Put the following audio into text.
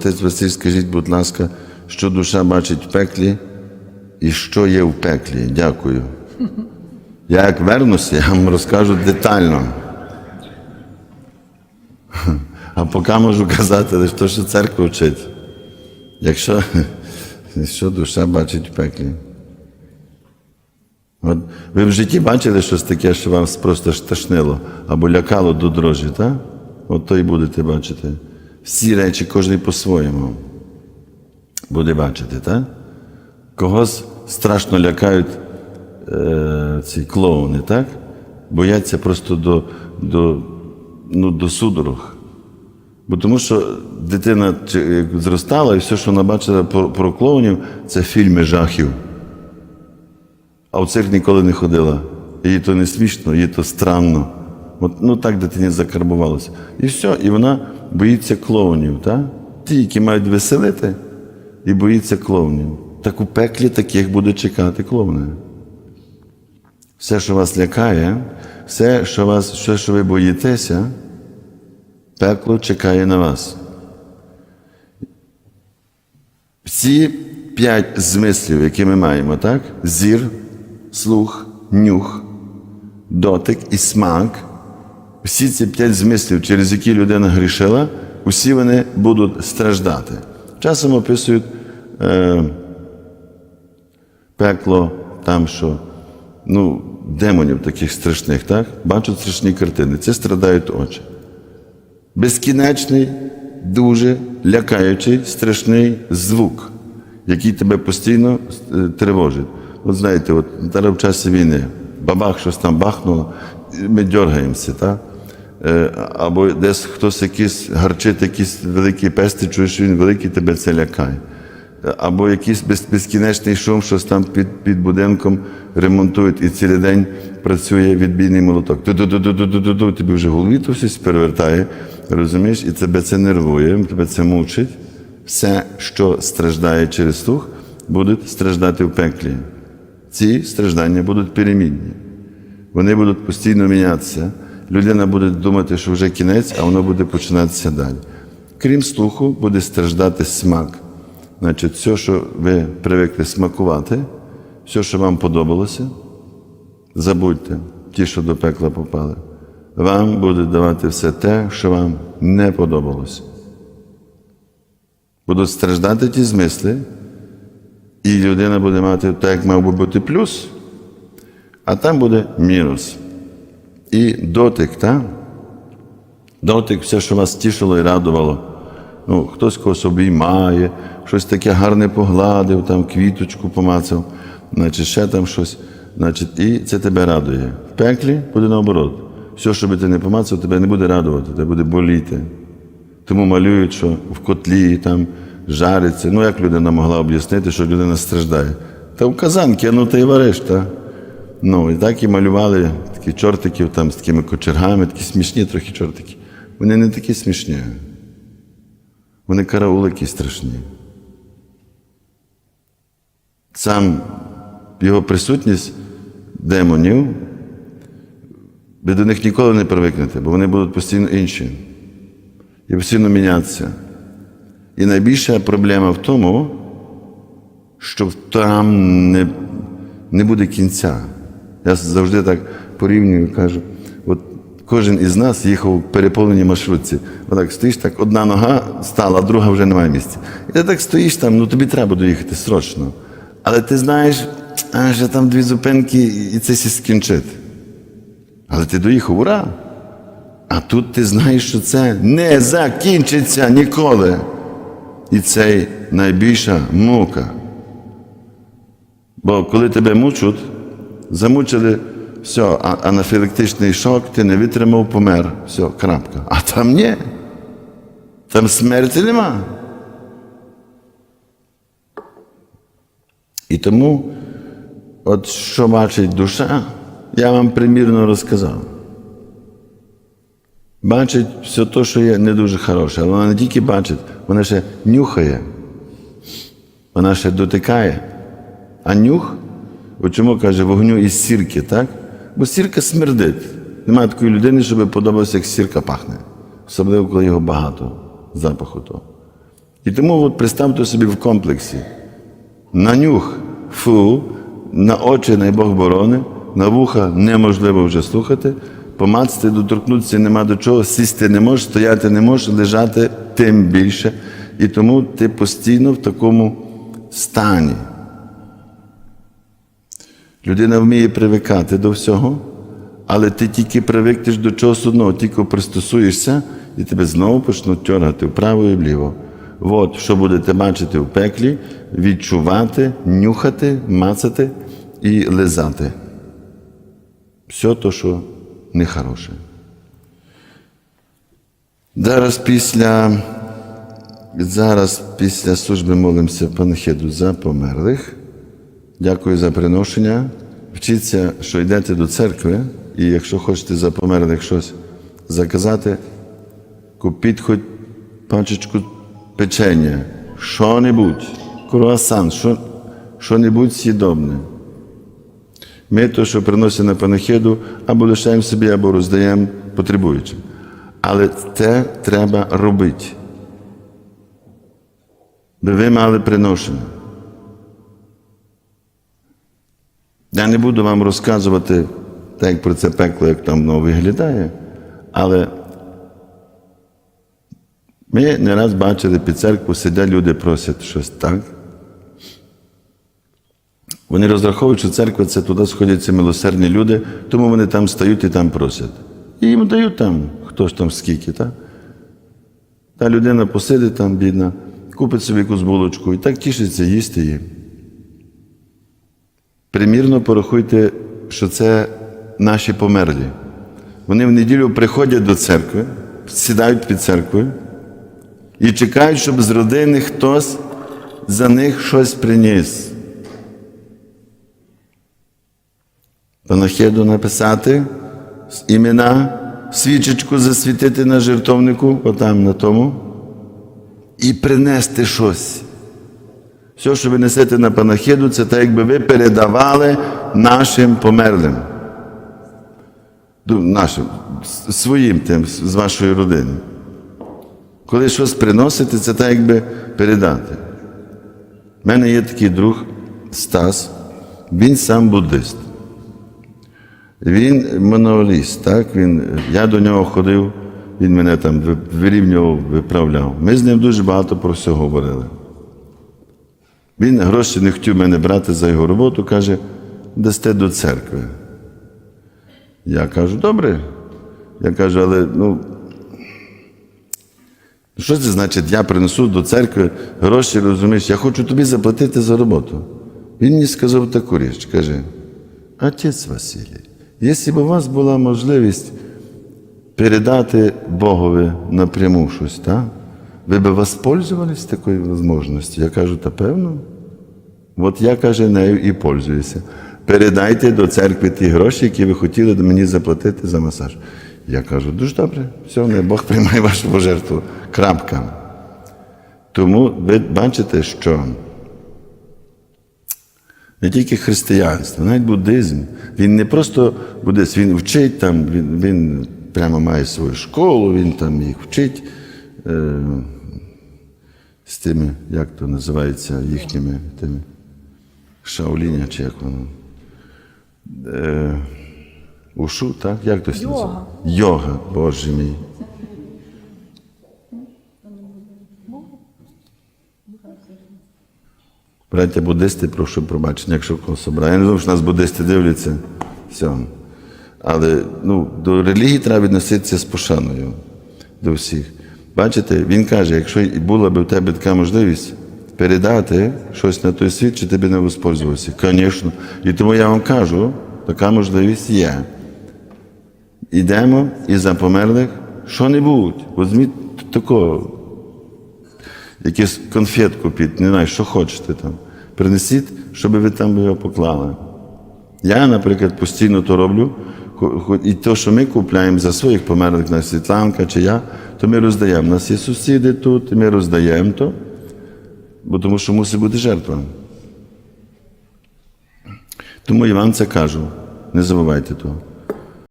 Отець Василь, скажіть, будь ласка, що душа бачить в пеклі і що є в пеклі? Дякую. Я як вернуся, я вам розкажу детально. А поки можу казати лише те, що церква вчить. Якщо що душа бачить в пеклі. От ви в житті бачили щось таке, що вам просто шташнило або лякало до дрожі, так? От то і будете бачити. Всі речі, кожен по-своєму буде бачити, так? Когось страшно лякають е, ці клоуни, так? Бояться просто до, до, ну, до судорог. Бо тому що дитина зростала, і все, що вона бачила про, про клоунів, це фільми жахів. А в цирк ніколи не ходила. Їй то не смішно, їй то странно. От, ну так дитині закарбувалося. І все, і вона боїться клоунів, так? Ті, які мають веселити, і боїться клоунів. Так у пеклі таких буде чекати клоуни. Все, що вас лякає, все, що, вас, все, що ви боїтеся, пекло чекає на вас. Всі п'ять змислів, які ми маємо, так? Зір, слух, нюх, дотик і смак. Всі ці п'ять змислів, через які людина грішила, усі вони будуть страждати. Часом описують е, пекло там, що ну, демонів таких страшних, так? бачать страшні картини. Це страдають очі. Безкінечний, дуже лякаючий, страшний звук, який тебе постійно е, тривожить. От знаєте, от зараз в часі війни бабах щось там бахнуло, ми дергаємося, так? Е, Або десь хтось якийсь гарчить, якийсь великий пес, ти чуєш, він великий, тебе це лякає. Або якийсь безкінечний шум, щось там під, під будинком ремонтують, і цілий день працює відбійний молоток. Ту-ду-ду-ду-ду-ду-ду, тобі вже голові то щось перевертає, розумієш, і тебе це нервує, тебе це мучить. Все, що страждає через слух, буде страждати в пеклі. Ці страждання будуть перемінні. Вони будуть постійно мінятися. Людина буде думати, що вже кінець, а воно буде починатися далі. Крім слуху, буде страждати смак. Значить, все, що ви привикли смакувати, все, що вам подобалося, забудьте, ті, що до пекла попали. Вам буде давати все те, що вам не подобалося. Будуть страждати ті змисли, і людина буде мати так, як мав би бути плюс, а там буде мінус. І дотик, так? Дотик, все, що вас тішило і радувало. Ну, хтось когось обіймає, щось таке гарне погладив, там квіточку помацав, значить, ще там щось. Значить, і це тебе радує. В пеклі буде наоборот. Все, що би ти не помацав, тебе не буде радувати, тебе буде боліти. Тому малюють, що в котлі там жариться. Ну, як людина могла об'яснити, що людина страждає? Та в казанки, ну ти і вариш, та. Ну, і так і малювали такі чортиків там з такими кочергами, такі смішні трохи чортики. Вони не такі смішні. Вони караулики страшні. Сам його присутність демонів, ви до них ніколи не привикнете, бо вони будуть постійно інші і постійно мінятися. І найбільша проблема в тому, що там не, не буде кінця. Я завжди так порівнюю, кажу, от кожен із нас їхав в переповненій маршрутці. Отак стоїш, так одна нога стала, а друга вже немає місця. І ти так стоїш там, ну тобі треба доїхати срочно. Але ти знаєш, а ще там дві зупинки, і це всі скінчити. Але ти доїхав, ура! А тут ти знаєш, що це не закінчиться ніколи. І це найбільша мука. Бо коли тебе мучуть, замучили, все, а- анафілактичний шок, ти не витримав, помер. Все, крапка. А там ні. Там смерті нема. І тому, от що бачить душа, я вам примірно розказав. Бачить все те, що є не дуже хороше, але вона не тільки бачить, вона ще нюхає, вона ще дотикає. А нюх, от чому каже, вогню із сірки, так? Бо сірка смердить. Немає такої людини, щоб подобалося, як сірка пахне. Особливо, коли його багато, запаху того. І тому от представте собі в комплексі. На нюх фу, на очі най Бог борони, на вуха неможливо вже слухати, помацати, доторкнутися нема до чого, сісти не можеш, стояти не можеш, лежати тим більше. І тому ти постійно в такому стані. Людина вміє привикати до всього, але ти тільки привикнеш до чогось одного, тільки пристосуєшся, і тебе знову почнуть тягати вправо і вліво. От що будете бачити в пеклі, відчувати, нюхати, мацати і лизати. Все то, що нехороше. Зараз після, зараз після служби молимося панахиду за померлих. Дякую за приношення. Вчіться, що йдете до церкви, і якщо хочете за померлих щось заказати, купіть хоч пачечку печення, що-небудь, круасан, що, що-небудь сідобне. Ми то, що приносимо на панахиду, або лишаємо собі, або роздаємо потребуючим. Але це треба робити. Би ви мали приношення. Я не буду вам розказувати, так про це пекло, як там воно виглядає, але ми не раз бачили під церкву, сидять люди, просять щось так. Вони розраховують, що церква це туди сходяться милосердні люди, тому вони там стають і там просять. І їм дають там, хто ж там скільки, так? Та людина посидить там, бідна, купить собі якусь булочку і так тішиться їсти її. Примірно порахуйте, що це наші померлі. Вони в неділю приходять до церкви, сідають під церквою і чекають, щоб з родини хтось за них щось приніс. Панахиду написати імена, свічечку засвітити на жертовнику, отам на тому, і принести щось. Все, що ви несете на панахиду, це так, якби ви передавали нашим померлим. Нашим, своїм тим, з вашої родини. Коли щось приносите, це так, якби передати. У мене є такий друг Стас, він сам буддист. Він моноліст, так? Він, я до нього ходив, він мене там вирівнював, виправляв. Ми з ним дуже багато про все говорили. Він гроші не хотів мене брати за його роботу, каже, дасте до церкви. Я кажу, добре. Я кажу, але ну. Що це значить, я принесу до церкви гроші, розумієш, я хочу тобі заплатити за роботу. Він мені сказав таку річ, каже, отець Василій, якщо б у вас була можливість передати Богові напряму щось, так? Ви б воспользувались такою можливістю? Я кажу, та певно. От я, каже, нею і пользуюся. Передайте до церкви ті гроші, які ви хотіли мені заплатити за масаж. Я кажу, дуже добре, все, не Бог приймає вашу пожертву. Крапка. Тому ви бачите, що не тільки християнство, навіть буддизм. Він не просто буддист, він вчить там, він, він прямо має свою школу, він там їх вчить е, з тими, як то називається, їхніми тими шаоліня, чи як воно. Е, ушу, так? Як то Йога. Йога, Боже мій. Браття буддисти, прошу пробачення, якщо когось обраю. Я не думаю, що нас буддисти дивляться. Все. Але ну, до релігії треба відноситися з пошаною до всіх. Бачите, він каже, якщо була б у тебе така можливість передати щось на той світ, чи ти б не воспользувався? Звісно. І тому я вам кажу, така можливість є. Ідемо і за померлих що-небудь. Візьміть такого якусь конфетку під, не знаю, що хочете там. Принесіть, щоб ви там його поклали. Я, наприклад, постійно то роблю. І те, що ми купляємо за своїх померлих на Світланка чи я, то ми роздаємо. У нас є сусіди тут, і ми роздаємо то, бо тому що мусить бути жертва. Тому я вам це кажу. Не забувайте того.